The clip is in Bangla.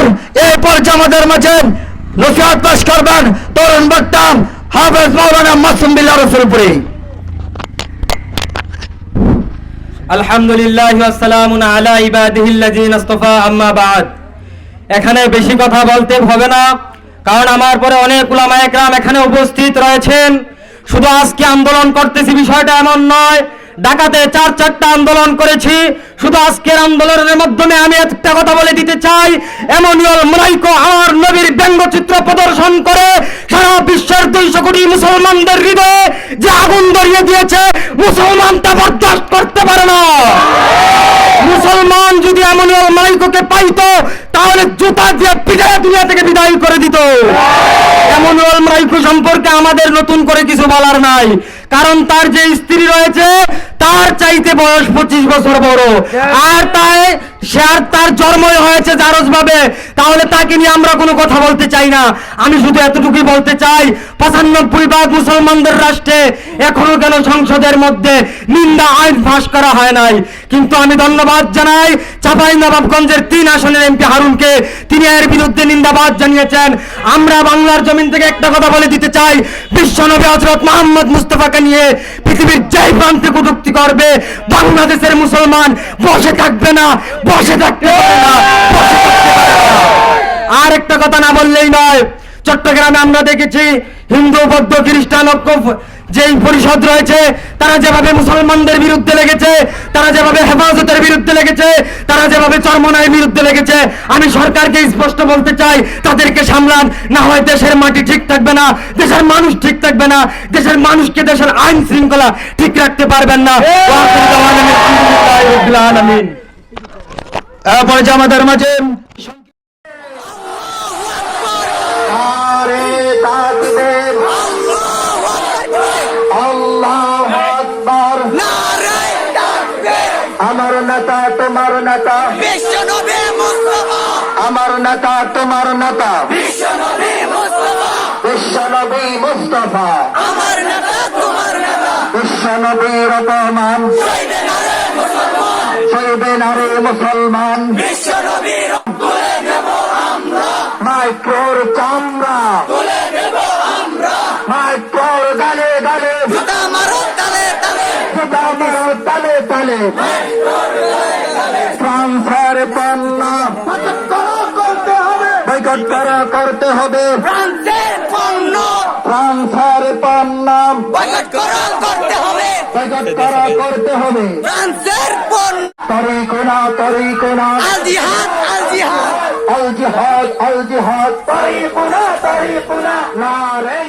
করলাম এই পর্যায়ে আমাদের মাঝে নসিহত পেশ করবেন, তরুণ বক্তা হাফেজ মৌলানা মাসুম বিল্লাহ রসুলপুরি আলহামদুলিল্লাহ আসসালামু আলা ইবাদিহিল্লাযিনা ইসতাফা আম্মা বাদ। এখানে বেশি কথা বলতে হবে না, কারণ আমার পরে অনেক উলামা একরাম এখানে উপস্থিত রয়েছেন। শুধু আজকে আন্দোলন করতেছি বিষয়টা এমন নয় ঢাকাতে চার চারটা আন্দোলন করেছি। শুধু আজকের আন্দোলনের মাধ্যমে আমি একটা কথা বলে দিতে চাই। এমনিয়ল মালাইকো আমার নবীর ব্যঙ্গচিত্র প্রদর্শন করে সারা বিশ্বের দুইশো কোটি মুসলমানদের হৃদয়ে যে আগুন ধরিয়ে দিয়েছে, মুসলমান তা বরদাস্ত করতে পারে না। মুসলমান যদি এমনিয়ল মালাইকোকে পাইতো, তাহলে জুতা দিয়ে পিটায় দুনিয়া থেকে বিদায় করে দিত। এমনিয়ল সম্পর্কে আমাদের নতুন করে কিছু বলার নাই। কারণ তার যে স্ত্রী রয়েছে তার চাইতে বয়স পঁচিশ বছর বড়। আর তাই সে আর তার জন্মই হয়েছে জারজ ভাবে তাহলে তাকে নিয়ে আমরা কোনো কথা বলতে চাই না। আমি শুধু এতটুকুই বলতে চাই পঁচানব্বই ভাগ মুসলমানদের রাষ্ট্রে এখনও কেন সংসদের মধ্যে নিন্দা আইন ফাঁস করা হয় নাই? কিন্তু আমি ধন্যবাদ জানাই চাপাই নবাবগঞ্জের তিন আসনের এমপি হারুনকে। তিনি এর বিরুদ্ধে নিন্দাবাদ জানিয়েছেন। আমরা বাংলার জমিন থেকে একটা কথা বলে দিতে চাই বিশ্বনবী হজরত মোহাম্মদ মুস্তফাকে নিয়ে পৃথিবীর যেই প্রান্তে কটূক্তি করবে, বাংলাদেশের মুসলমান বসে থাকবে না, বসে থাকতে। আর একটা কথা না বললেই নয়, চট্টগ্রামে আমরা দেখেছি হিন্দু, বৌদ্ধ, খ্রিস্টান ঐক্য যেই পরিষদ রয়েছে, তারা যেভাবে মুসলমানদের বিরুদ্ধে লেগেছে, তারা যেভাবে হেফাজতের বিরুদ্ধে লেগেছে, তারা যেভাবে চরমনায়ের বিরুদ্ধে লেগেছে, আমি সরকারকে স্পষ্ট বলতে চাই, তাদেরকে সামলান, না হয় দেশের মাটি ঠিক থাকবে না, দেশের মানুষ ঠিক থাকবে না দেশের মানুষকে দেশের আইন শৃঙ্খলা ঠিক রাখতে পারবেন না। এরপরে যে আমাদের মাঝে আমার নেতা তোমার নেতা। মুস্তফা। আমার নেতা তোমার নেতা। বিশ্বনবী মুস্তফা। আমার নেতা তোমার নেতা বিশ্বনবী রহমান শহীদে নারে মুসলমান। বিশ্বনবীর মাইক্রোর চামড়া। মাইক্রোর গালে গালে। তালে তালে। ট্রান্সফার পণ্য। করতে হবে বৈকট করা করতে হবে। ফ্রান্সের পণ্য ট্রান্সফার পণ্য বয়কট করা করতে হবে। বৈকট করা করতে হবে। ফ্রান্সের পণ্য। তরিকোনা তরিকোনা। আল জিহাদ আল জিহাদ আল জিহাদ আল জিহাদ তরিকোনা। তরিকোনা নারী